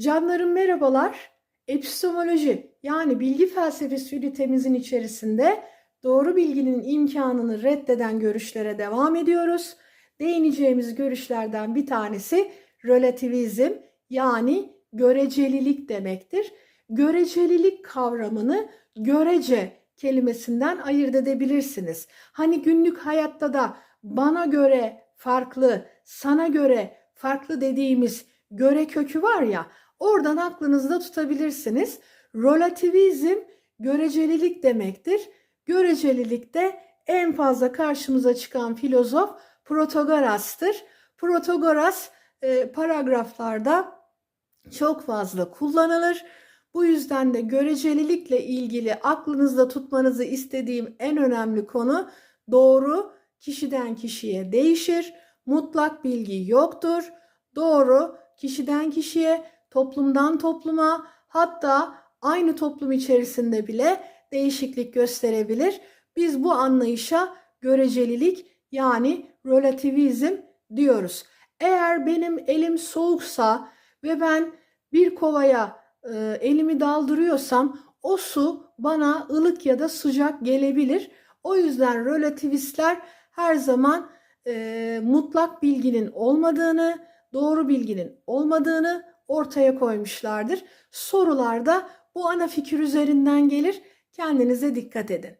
Canlarım merhabalar. Epistemoloji yani bilgi felsefesi ünitemizin içerisinde doğru bilginin imkanını reddeden görüşlere devam ediyoruz. Değineceğimiz görüşlerden bir tanesi relativizm yani görecelilik demektir. Görecelilik kavramını görece kelimesinden ayırt edebilirsiniz. Hani günlük hayatta da bana göre farklı, sana göre farklı dediğimiz göre kökü var ya oradan aklınızda tutabilirsiniz. Relativizm görecelilik demektir. Görecelilikte en fazla karşımıza çıkan filozof Protagoras'tır. Protagoras e, paragraflarda çok fazla kullanılır. Bu yüzden de görecelilikle ilgili aklınızda tutmanızı istediğim en önemli konu doğru kişiden kişiye değişir. Mutlak bilgi yoktur. Doğru kişiden kişiye, toplumdan topluma, hatta aynı toplum içerisinde bile değişiklik gösterebilir. Biz bu anlayışa görecelilik yani relativizm diyoruz. Eğer benim elim soğuksa ve ben bir kovaya e, elimi daldırıyorsam o su bana ılık ya da sıcak gelebilir. O yüzden relativistler her zaman e, mutlak bilginin olmadığını, doğru bilginin olmadığını ortaya koymuşlardır. Sorularda bu ana fikir üzerinden gelir. Kendinize dikkat edin.